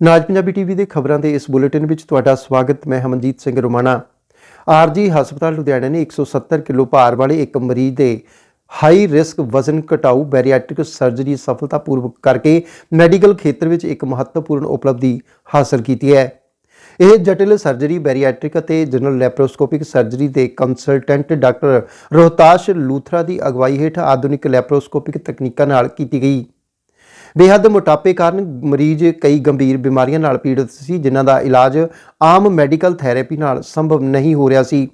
ਨਾਜ Punjabi TV ਦੇ ਖਬਰਾਂ ਦੇ ਇਸ ਬੁਲੇਟਿਨ ਵਿੱਚ ਤੁਹਾਡਾ ਸਵਾਗਤ, ਮੈਂ ਹਮਨਜੀਤ ਸਿੰਘ ਰੋਮਾਣਾ। ਆਰਜੀ ਹਸਪਤਾਲ ਲੁਧਿਆਣਾ ਨੇ 170 ਕਿਲੋ ਭਾਰ ਵਾਲੇ ਇੱਕ ਮਰੀਜ਼ ਦੇ ਹਾਈ ਰਿਸਕ ਵਜ਼ਨ ਘਟਾਊ ਬੈਰੀਐਟ੍ਰਿਕ ਸਰਜਰੀ ਸਫਲਤਾਪੂਰਵਕ ਕਰਕੇ ਮੈਡੀਕਲ ਖੇਤਰ ਵਿੱਚ ਇੱਕ ਮਹੱਤਵਪੂਰਨ ਉਪਲਬਧੀ ਹਾਸਲ ਕੀਤੀ ਹੈ। ਇਹ ਜਟਿਲ ਸਰਜਰੀ, ਬੈਰੀਐਟ੍ਰਿਕ ਅਤੇ ਜਨਰਲ ਲੈਪਰੋਸਕੋਪਿਕ ਸਰਜਰੀ ਦੇ ਕੰਸਲਟੈਂਟ ਡਾਕਟਰ ਰੋਹਤਾਸ਼ ਲੂਥਰਾ ਦੀ ਅਗਵਾਈ ਹੇਠ ਆਧੁਨਿਕ ਲੈਪਰੋਸਕੋਪਿਕ ਤਕਨੀਕਾਂ ਨਾਲ ਕੀਤੀ ਗਈ। ਬੇਹੱਦ ਮੋਟਾਪੇ ਕਾਰਨ ਮਰੀਜ਼ ਕਈ ਗੰਭੀਰ ਬਿਮਾਰੀਆਂ ਨਾਲ ਪੀੜਤ ਸੀ, ਜਿਨ੍ਹਾਂ ਦਾ ਇਲਾਜ ਆਮ ਮੈਡੀਕਲ ਥੈਰੇਪੀ ਨਾਲ ਸੰਭਵ ਨਹੀਂ ਹੋ ਰਿਹਾ ਸੀ।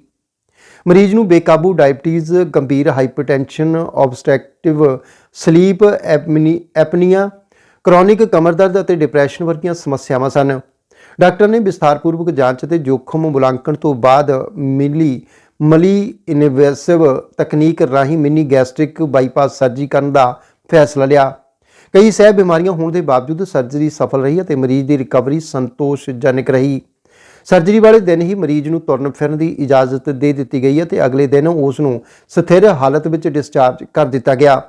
ਮਰੀਜ਼ ਨੂੰ ਬੇਕਾਬੂ ਡਾਇਬਟੀਜ਼, ਗੰਭੀਰ hypertension obstructive sleep apnea, chronic ਕਮਰ ਦਰਦ ਅਤੇ ਡਿਪਰੈਸ਼ਨ ਵਰਗੀਆਂ ਸਮੱਸਿਆਵਾਂ ਸਨ। ਡਾਕਟਰ ਨੇ ਵਿਸਥਾਰਪੂਰਵਕ ਜਾਂਚ ਅਤੇ ਜੋਖਮ ਮੁਲਾਂਕਣ ਤੋਂ ਬਾਅਦ ਮਿਲੀ ਮਲੀ ਇਨਵੇਸਿਵ ਤਕਨੀਕ ਰਾਹੀਂ ਮਿਨੀ ਗੈਸਟ੍ਰਿਕ ਬਾਈਪਾਸ ਸਰਜਰੀ ਕਰਨ ਦਾ ਫੈਸਲਾ ਲਿਆ। ਕਈ ਸਹਿ ਬਿਮਾਰੀਆਂ ਹੋਣ ਦੇ ਬਾਵਜੂਦ ਸਰਜਰੀ ਸਫਲ ਰਹੀ ਅਤੇ ਮਰੀਜ਼ ਦੀ ਰਿਕਵਰੀ ਸੰਤੋਸ਼ਜਨਕ ਰਹੀ। ਸਰਜਰੀ ਵਾਲੇ ਦਿਨ ਹੀ ਮਰੀਜ਼ ਨੂੰ ਤੁਰਨ ਫਿਰਨ ਦੀ ਇਜਾਜ਼ਤ ਦੇ ਦਿੱਤੀ ਗਈ ਹੈ ਅਤੇ ਅਗਲੇ ਦਿਨ ਉਸ ਨੂੰ ਸਥਿਰ ਹਾਲਤ ਵਿੱਚ ਡਿਸਚਾਰਜ ਕਰ ਦਿੱਤਾ ਗਿਆ।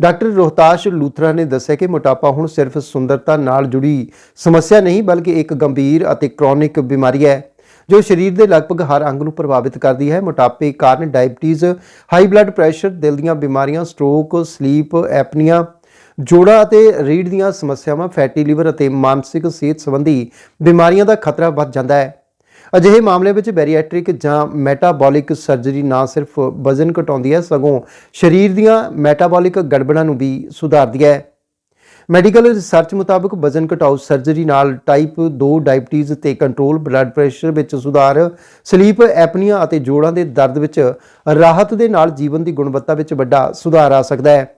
ਡਾਕਟਰ ਰੋਹਤਾਸ਼ ਲੂਥਰਾ ਨੇ ਦੱਸਿਆ ਕਿ ਮੋਟਾਪਾ ਹੁਣ ਸਿਰਫ ਸੁੰਦਰਤਾ ਨਾਲ ਜੁੜੀ ਸਮੱਸਿਆ ਨਹੀਂ, ਬਲਕਿ ਇੱਕ ਗੰਭੀਰ ਅਤੇ ਕ੍ਰੋਨਿਕ ਬਿਮਾਰੀ ਹੈ, ਜੋ ਸਰੀਰ ਦੇ ਲਗਭਗ ਹਰ ਅੰਗ ਨੂੰ ਪ੍ਰਭਾਵਿਤ ਕਰਦੀ ਹੈ। ਮੋਟਾਪੇ ਕਾਰਨ ਡਾਇਬਟੀਜ਼, ਹਾਈ ਬਲੱਡ ਪ੍ਰੈਸ਼ਰ, ਦਿਲ ਦੀਆਂ ਬਿਮਾਰੀਆਂ, ਸਟ੍ਰੋਕ, ਸਲੀਪ, ਐਪਨੀਆ ਜੋੜਾਂ ਅਤੇ ਰੀੜ੍ਹ ਦੀਆਂ ਸਮੱਸਿਆਵਾਂ, ਫੈਟੀ ਲਿਵਰ ਅਤੇ ਮਾਨਸਿਕ ਸਿਹਤ ਸੰਬੰਧੀ ਬਿਮਾਰੀਆਂ ਦਾ ਖਤਰਾ ਵੱਧ ਜਾਂਦਾ ਹੈ। ਅਜਿਹੇ ਮਾਮਲੇ ਵਿੱਚ ਬੈਰੀਐਟ੍ਰਿਕ ਜਾਂ ਮੈਟਾਬੋਲਿਕ ਸਰਜਰੀ ਨਾ ਸਿਰਫ ਵਜ਼ਨ ਘਟਾਉਂਦੀ ਹੈ, ਸਗੋਂ ਸਰੀਰ ਦੀਆਂ ਮੈਟਾਬੋਲਿਕ ਗੜਬੜਾਂ ਨੂੰ ਵੀ ਸੁਧਾਰਦੀ ਹੈ। ਮੈਡੀਕਲ ਰਿਸਰਚ ਮੁਤਾਬਕ ਵਜ਼ਨ ਘਟਾਓ ਸਰਜਰੀ ਨਾਲ ਟਾਈਪ 2 ਡਾਇਬਟੀਜ਼ ਤੇ ਕੰਟਰੋਲ, ਬਲੱਡ ਪ੍ਰੈਸ਼ਰ ਵਿੱਚ ਸੁਧਾਰ, ਸਲੀਪ, ਐਪਨੀਆ ਅਤੇ ਜੋੜਾਂ ਦੇ ਦਰਦ ਵਿੱਚ ਰਾਹਤ ਦੇ ਨਾਲ ਜੀਵਨ ਦੀ ਗੁਣਵੱਤਾ ਵਿੱਚ ਵੱਡਾ ਸੁਧਾਰ ਆ ਸਕਦਾ ਹੈ।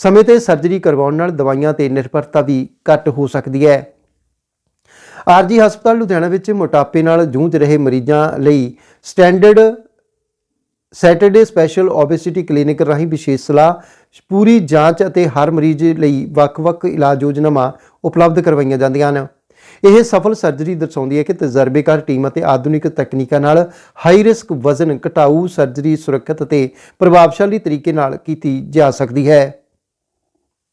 ਸਮੇਂ ਤੇ ਸਰਜਰੀ ਕਰਵਾਉਣ ਨਾਲ ਦਵਾਈਆਂ ਤੇ ਨਿਰਭਰਤਾ ਵੀ ਘੱਟ ਹੋ ਸਕਦੀ ਹੈ। ਆਰਜੀ ਹਸਪਤਾਲ ਲੁਧਿਆਣਾ ਵਿੱਚ ਮੋਟਾਪੇ ਨਾਲ ਜੂਝ ਰਹੇ ਮਰੀਜ਼ਾਂ ਲਈ standard Saturday special obesity clinic ਰਾਹੀਂ ਵਿਸ਼ੇਸ਼ ਸਲਾਹ, ਪੂਰੀ ਜਾਂਚ ਅਤੇ ਹਰ ਮਰੀਜ਼ ਲਈ ਵੱਖ-ਵੱਖ ਇਲਾਜ ਯੋਜਨਾਵਾਂ ਉਪਲਬਧ ਕਰਵਾਈਆਂ ਜਾਂਦੀਆਂ ਹਨ। ਇਹ ਸਫਲ ਸਰਜਰੀ ਦਰਸਾਉਂਦੀ ਹੈ ਕਿ ਤਜਰਬੇਕਾਰ ਟੀਮ ਅਤੇ ਆਧੁਨਿਕ ਤਕਨੀਕਾਂ ਨਾਲ ਹਾਈ ਰਿਸਕ ਵਜ਼ਨ ਘਟਾਊ ਸਰਜਰੀ ਸੁਰੱਖਿਅਤ ਅਤੇ ਪ੍ਰਭਾਵਸ਼ਾਲੀ ਤਰੀਕੇ ਨਾਲ ਕੀਤੀ ਜਾ ਸਕਦੀ ਹੈ।